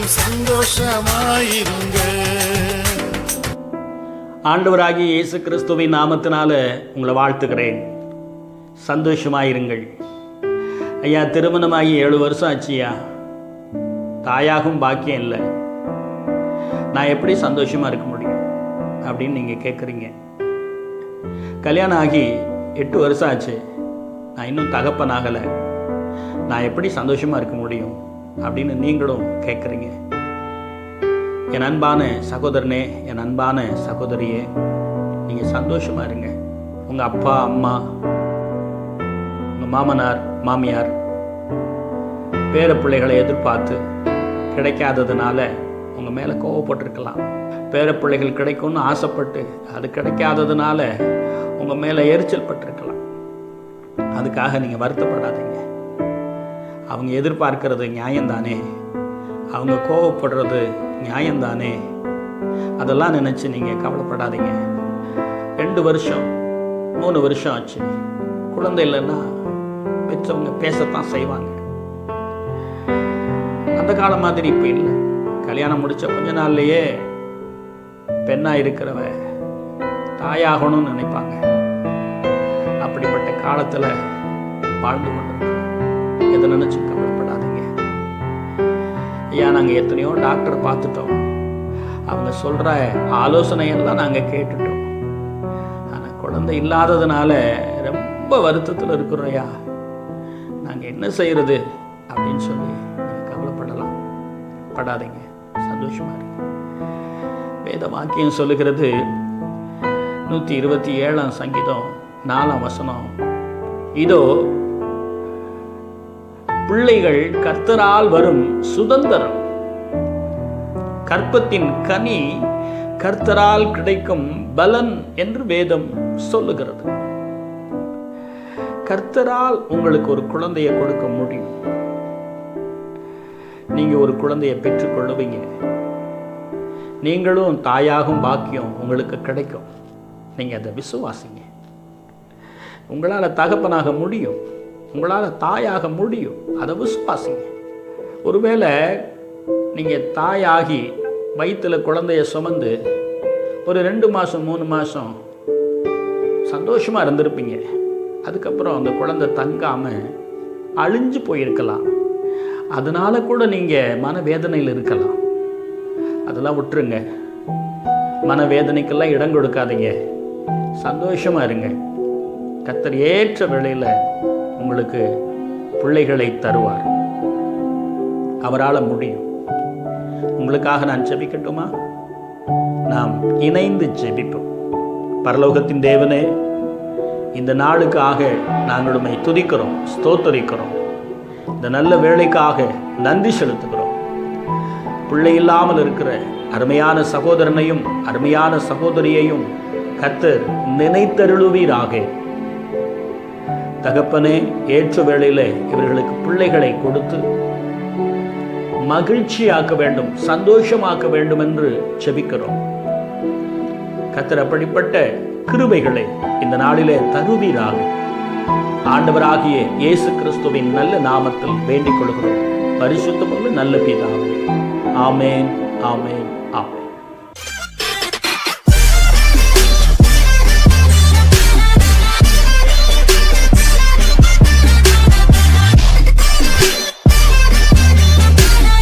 என்றும் சந்தோஷமாயிருங்க. ஆண்டவராகி இயேசு கிறிஸ்துவின் நாமத்தினால உங்களை வாழ்த்துக்கிறேன் சந்தோஷமாயிருங்கள். ஐயா திருமணமாகி ஏழு வருஷம் ஆச்சியா தாயாகும் பாக்கியம் இல்லை. நான் எப்படி சந்தோஷமா இருக்க முடியும்? அப்படின்னு நீங்கள் கேட்குறீங்க கல்யாணம் ஆகி எட்டு வருஷம் ஆச்சு. நான் இன்னும் தகப்பன் ஆகலை நான் எப்படி சந்தோஷமா இருக்க முடியும்? அப்படின்னு நீங்களும் கேட்குறீங்க என் அன்பான சகோதரனே என் அன்பான சகோதரியே நீங்கள் சந்தோஷமா இருங்க. உங்கள் அப்பா அம்மா உங்கள் மாமனார் மாமியார் பேர பிள்ளைகளை எதிர்பார்த்து கிடைக்காததுனால உங்கள் மேலே கோவப்பட்டிருக்கலாம். பேர பிள்ளைகள் கிடைக்கும்னு ஆசைப்பட்டு அது கிடைக்காததுனால உங்கள் மேலே எரிச்சல் பட்டிருக்கலாம். அதுக்காக நீங்கள் வருத்தப்படாதீங்க. அவங்க எதிர்பார்க்கறது நியாயம்தானே? அவங்க கோவப்படுறது நியாயம்தானே? அதெல்லாம் நினச்சி நீங்கள் கவலைப்படாதீங்க. ரெண்டு வருஷம் மூணு வருஷம் ஆச்சு. குழந்தை இல்லைன்னா பெற்றவங்க பேசத்தான் செய்வாங்க. அந்த காலம் மாதிரி இப்போ இல்லை. கல்யாணம் முடிச்ச கொஞ்ச நாள்லயே பெண்ணாக இருக்கிறவ தாயாகணும்னு நினைப்பாங்க. அப்படிப்பட்ட காலத்தில் வாழ்ந்து கொண்டிருக்கிறோம் எதை நினச்சும் கவலைப்படாதீங்க. ஐயா நாங்கள் எத்தனையோ டாக்டர் பார்த்துட்டோம். அவங்க சொல்கிற ஆலோசனையெல்லாம் நாங்கள் கேட்டுட்டோம். ஆனால் குழந்தை இல்லாததுனால ரொம்ப வருத்தத்தில் இருக்கிறோம் ஐயா. நாங்கள் என்ன செய்கிறது அப்படின்னு சொல்லி நீங்கள் கவலைப்படலாம். படாதீங்க. சந்தோஷமாக இருக்கு வேத வாக்கியம் சொல்லுகிறது நூற்றி இருபத்தி ஏழாம் சங்கீதம் நாலாம் வசனம். இதோ பிள்ளைகள் கர்த்தரால் வரும் சுதந்திரம். கற்பத்தின் கனி கர்த்தரால் கிடைக்கும் பலன் என்று வேதம் சொல்லுகிறது. கர்த்தரால் உங்களுக்கு ஒரு குழந்தையை கொடுக்க முடியும். நீங்க ஒரு குழந்தையை பெற்றுக்கொள்ளுவீங்க நீங்களும் தாயாகும் பாக்கியம் உங்களுக்கு கிடைக்கும். நீங்க அதை விசுவாசிங்க. உங்களால் தகப்பனாக முடியும். உங்களால் தாயாக முடியும். அதை விசுவாசிங்க. ஒருவேளை நீங்கள் தாயாகி வயிற்றில் குழந்தைய சுமந்து ஒரு ரெண்டு மாதம் மூணு மாதம் சந்தோஷமாக இருந்திருப்பீங்க. அதுக்கப்புறம் அந்த குழந்தை தங்காமல் அழிஞ்சு போயிருக்கலாம். அதனால கூட நீங்கள் மனவேதனையில் இருக்கலாம். அதெல்லாம் விட்டுருங்க. மனவேதனைக்கெல்லாம் இடம் கொடுக்காதீங்க. சந்தோஷமாக இருங்க. கத்தர் ஏற்ற வேளையில் உங்களுக்கு பிள்ளைகளை தருவார். அவரால் முடியும். உங்களுக்காக நான் ஜெபிக்கட்டுமா? நாம் இணைந்து ஜெபிப்போம். பரலோகத்தின் தேவனே இந்த நாளுக்காக நாங்கள் உண்மை துதிக்கிறோம் ஸ்தோத்தரிக்கிறோம். இந்த நல்ல வேலைக்காக நன்றி செலுத்துகிறோம். பிள்ளை இல்லாமல் இருக்கிற அருமையான சகோதரனையும் அருமையான சகோதரியையும் கத்தர் நினைத்தருளுவீராக. தகப்பனே ஏற்ற வேளையிலே இவர்களுக்கு பிள்ளைகளை கொடுத்து மகிழ்ச்சியாக்க வேண்டும் சந்தோஷமாக்க வேண்டும் என்று செபிக்கிறோம். கத்தர் அப்படிப்பட்ட கிருபைகளை இந்த நாளிலே தருவீராக. ஆண்டவராகிய இயேசு கிறிஸ்துவின் நல்ல நாமத்தில் வேண்டிக் கொள்கிறோம். பரிசுத்தமுள்ள நல்ல பிதாவே. ஆமேன் ஆமேன் ஆமேன்.